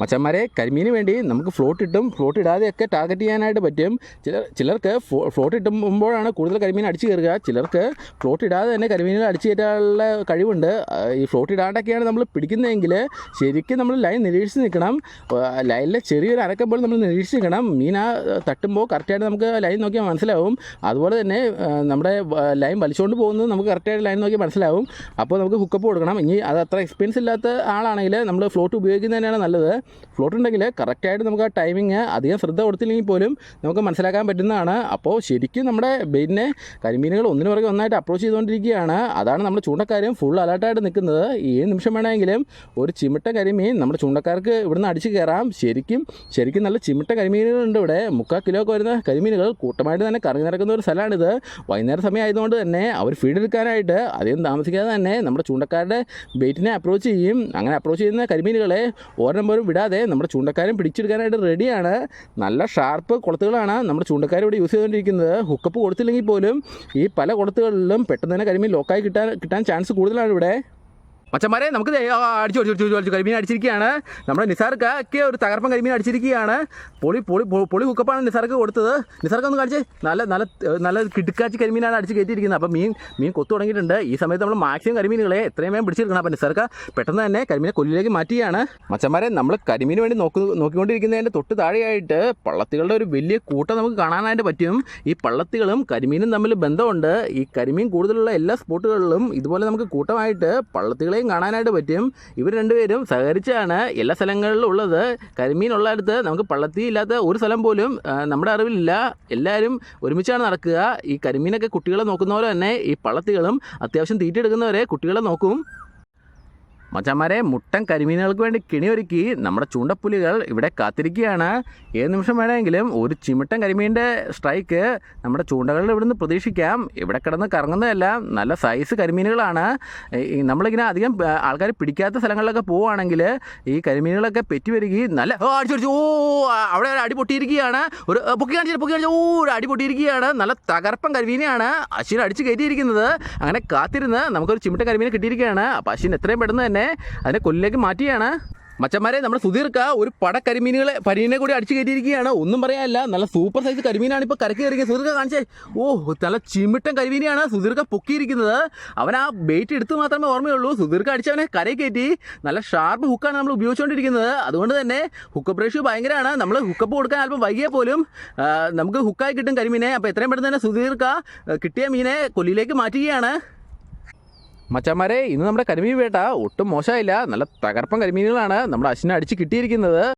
മച്ചന്മാരെ കരിമീന് വേണ്ടി നമുക്ക് ഫ്ലോട്ട് ഇട്ടും ഫ്ലോട്ട് ഇടാതെയൊക്കെ ടാർഗറ്റ് ചെയ്യാനായിട്ട് പറ്റും. ചിലർ ചിലർക്ക് ഫ്ലോ- ഫ്ലോട്ട് ഇട്ടുമ്പോഴാണ് കൂടുതൽ കരിമീൻ അടിച്ചു കയറുക. ചിലർക്ക് ഫ്ലോട്ട് ഇടാതെ തന്നെ കരിമീനുകൾ അടിച്ചു കയറ്റാനുള്ള കഴിവുണ്ട്. ഈ ഫ്ലോട്ട് ഇടാണ്ടൊക്കെയാണ് നമ്മൾ പിടിക്കുന്നതെങ്കിൽ ശരിക്കും നമ്മൾ ലൈൻ നിരീക്ഷിച്ച് നിൽക്കണം. ലൈനിലെ ചെറിയൊരു അനക്കം പോലും നമ്മൾ നിരീക്ഷിച്ച് നിൽക്കണം. മീൻ ആ തട്ടുമ്പോൾ കറക്റ്റായിട്ട് നമുക്ക് ലൈൻ നോക്കിയാൽ മനസ്സിലാവും. അതുപോലെ തന്നെ നമ്മുടെ ലൈൻ വലിച്ചുകൊണ്ട് പോകുന്നത് നമുക്ക് കറക്റ്റായിട്ട് ലൈൻ നോക്കി മനസ്സിലാവും. അപ്പോൾ നമുക്ക് ഹുക്കപ്പ് കൊടുക്കണം. ഇനി അത് അത്ര എക്സ്പീരിയൻസ് ഇല്ലാത്ത ആളാണെങ്കിൽ നമ്മൾ ഫ്ലോട്ട് ഉപയോഗിക്കുന്നത് നല്ലത്. ഫ്ലോട്ട് ഉണ്ടെങ്കിൽ കറക്റ്റായിട്ട് നമുക്ക് ആ ടൈമിങ് അധികം ശ്രദ്ധ കൊടുത്തില്ലെങ്കിൽ പോലും നമുക്ക് മനസ്സിലാക്കാൻ പറ്റുന്നതാണ്. അപ്പോൾ ശരിക്കും നമ്മുടെ ബെയിനെ കരിമീനുകൾ ഒന്നിനു പുറകെ ഒന്നായിട്ട് അപ്രോച്ച് ചെയ്തുകൊണ്ടിരിക്കുകയാണ്. അതാണ് നമ്മുടെ ചൂണ്ടക്കാരും ഫുൾ അലർട്ടായിട്ട് നിൽക്കുന്നത്. ഏത് നിമിഷം വേണമെങ്കിലും ഒരു ചിമിട്ട കരിമീൻ നമ്മുടെ ചൂണ്ടക്കാർക്ക് ഇവിടുന്ന് അടിച്ച് കയറാം. ശരിക്കും ശരിക്കും നല്ല ചിമിട്ട കരിമീനുകളുണ്ട് ഇവിടെ. മുക്കാൽ കിലോ ഒക്കെ വരുന്ന കരിമീനുകൾ കൂട്ടമായിട്ട് തന്നെ കറങ്ങി നടക്കുന്ന ഒരു സ്ഥലമാണിത്. വൈകുന്നേരം സമയം ആയതുകൊണ്ട് തന്നെ അവർ ഫീഡ് എടുക്കാനായിട്ട് അധികം താമസിക്കാതെ തന്നെ നമ്മുടെ ചൂണ്ടക്കാരുടെ ബെയ്റ്റിനെ അപ്രോച്ച് ചെയ്യും. അങ്ങനെ അപ്രോച്ച് ചെയ്യുന്ന കരിമീനുകളെ ഓരോ പോലും വിടാതെ നമ്മുടെ ചൂണ്ടക്കാരൻ പിടിച്ചെടുക്കാനായിട്ട് റെഡിയാണ്. നല്ല ഷാർപ്പ് കുളത്തുകളാണ് നമ്മുടെ ചൂണ്ടക്കാർ ഇവിടെ യൂസ് ചെയ്തുകൊണ്ടിരിക്കുന്നത്. ഹുക്കപ്പ് കൊടുത്തില്ലെങ്കിൽ പോലും ഈ പല കുളത്തുകളിലും പെട്ടെന്ന് തന്നെ കരിമീൻ ലോക്കായി കിട്ടാൻ കിട്ടാൻ ചാൻസ് കൂടുതലാണ് ഇവിടെ. മച്ചന്മാരെ നമുക്ക് അടിച്ചു അടിച്ചു അടിച്ചു അടിച്ചു കരിമീൻ അടിച്ചിരിക്കുകയാണ്. നമ്മുടെ നിസാർക്കൊക്കെ ഒരു തകർപ്പൻ കരിമീൻ അടിച്ചിരിക്കുകയാണ്. പൊളി പൊളി പൊളി ഹുക്കപ്പാണ് നിസാർക്ക് കൊടുത്തത്. നിസാർക്ക് ഒന്ന് കാണിച്ച്. നല്ല നല്ല നല്ല കിടുക്കാച്ചി കരിമീനാണ് അടിച്ച് കയറ്റിയിരിക്കുന്നത്. അപ്പോൾ മീൻ മീൻ കൊത്തു തുടങ്ങിയിട്ടുണ്ട്. ഈ സമയത്ത് നമ്മൾ മാക്സിമം കരിമീനുകളെ എത്രയും വേഗം പിടിച്ചെടുക്കണം. അപ്പോൾ നിസാർക്ക് പെട്ടെന്ന് തന്നെ കരിമീനെ കൊല്ലിലേക്ക് മാറ്റുകയാണ്. മച്ചന്മാരെ നമ്മൾ കരിമീന് വേണ്ടി നോക്കി നോക്കിക്കൊണ്ടിരിക്കുന്നതിന്റെ തൊട്ട് താഴെയായിട്ട് പള്ളത്തികളുടെ ഒരു വലിയ കൂട്ടം നമുക്ക് കാണാനായിട്ട് പറ്റും. ഈ പള്ളത്തികളും കരിമീനും തമ്മിൽ ബന്ധമുണ്ട്. ഈ കരിമീൻ കൂടുതലുള്ള എല്ലാ സ്പോട്ടുകളിലും ഇതുപോലെ നമുക്ക് കൂട്ടമായിട്ട് പള്ളത്തികളെയും കാണാനായിട്ട് പറ്റും. ഇവർ രണ്ടുപേരും സഹകരിച്ചാണ് എല്ലാ സ്ഥലങ്ങളിലും ഉള്ളത്. കരിമീൻ അടുത്ത് നമുക്ക് പള്ളത്തി ഇല്ലാത്ത ഒരു സ്ഥലം പോലും നമ്മുടെ അറിവിലില്ല. എല്ലാവരും ഒരുമിച്ചാണ് നടക്കുക. ഈ കരിമീനൊക്കെ കുട്ടികളെ നോക്കുന്ന പോലെ തന്നെ ഈ പള്ളത്തികളും അത്യാവശ്യം തീറ്റ എടുക്കുന്നവരെ കുട്ടികളെ നോക്കും. മച്ചന്മാരെ മുട്ടൻ കരിമീനുകൾക്ക് വേണ്ടി കിണി ഒരുക്കി നമ്മുടെ ചൂണ്ടപ്പുലികൾ ഇവിടെ കാത്തിരിക്കുകയാണ്. ഏത് നിമിഷം വേണമെങ്കിലും ഒരു ചിമിട്ടൻ കരിമീന്റെ സ്ട്രൈക്ക് നമ്മുടെ ചൂണ്ടകളിൽ ഇവിടുന്ന് പ്രതീക്ഷിക്കാം. ഇവിടെ കിടന്ന് കറങ്ങുന്നതെല്ലാം നല്ല സൈസ് കരിമീനുകളാണ്. നമ്മളിങ്ങനെ അധികം ആൾക്കാർ പിടിക്കാത്ത സ്ഥലങ്ങളിലൊക്കെ പോവുകയാണെങ്കിൽ ഈ കരിമീനുകളൊക്കെ പെറ്റി വരികയും നല്ല ഓ ഓ അവിടെ ഒരു അടി പൊട്ടിയിരിക്കുകയാണ്. ഒരു പൊക്കി കാണിച്ചു പൊക്കി കാണിച്ചു ഓ ഒരു അടി പൊട്ടിയിരിക്കുകയാണ്. നല്ല തകർപ്പൻ കരിമീനെയാണ് അശ്വിൻ അടിച്ച് കയറ്റിയിരിക്കുന്നത്. അങ്ങനെ കാത്തിരുന്ന് നമുക്കൊരു ചിമിട്ട കരിമീനെ കിട്ടിയിരിക്കുകയാണ്. അപ്പോൾ അശ്വിൻ എത്രയും പെട്ടെന്ന് തന്നെ അതിനെ കൊല്ലിലേക്ക് മാറ്റിയാണ്. മച്ചന്മാരെ നമ്മുടെ സുധീർക്ക ഒരു പട കരിമീനുകളെ പരീനെ കൂടി അടിച്ചു കയറ്റിയിരിക്കുകയാണ്. ഒന്നും പറയാനില്ല. നല്ല സൂപ്പർ സൈസ് കരിമീനാണ് ഇപ്പോൾ കരക്ക് കയറിയത് സുധീർക്ക കാണിച്ചേ. ഓ നല്ല ചിമിട്ടൻ കരിമീനെയാണ് സുധീർക്ക പൊക്കിയിരിക്കുന്നത്. അവൻ ആ ബെയ്റ്റ് എടുത്ത് മാത്രമേ ഓർമ്മയുള്ളൂ. സുധീർക്ക അടിച്ചവനെ കരയിൽ കയറ്റി. നല്ല ഷാർപ്പ് ഹുക്കാണ് നമ്മൾ ഉപയോഗിച്ചുകൊണ്ടിരിക്കുന്നത്. അതുകൊണ്ട് തന്നെ ഹുക്കപ്പ് റേഷ്യോ ഭയങ്കരമാണ്. നമ്മൾ ഹുക്കപ്പ് കൊടുക്കാൻ അല്പം വൈകിയാൽ പോലും നമുക്ക് ഹുക്കായി കിട്ടും കരിമീനെ. അപ്പോൾ എത്രയും പെട്ടെന്ന് തന്നെ സുധീർക്ക കിട്ടിയ മീനെ കൊല്ലിലേക്ക് മാറ്റുകയാണ്. മച്ചന്മാരെ ഇന്ന് നമ്മുടെ കരിമീൻ വേട്ട ഒട്ടും മോശമായില്ല. നല്ല തകർപ്പൻ കരിമീനുകളാണ് നമ്മുടെ അശ്വിനെ അടിച്ച് കിട്ടിയിരിക്കുന്നത്.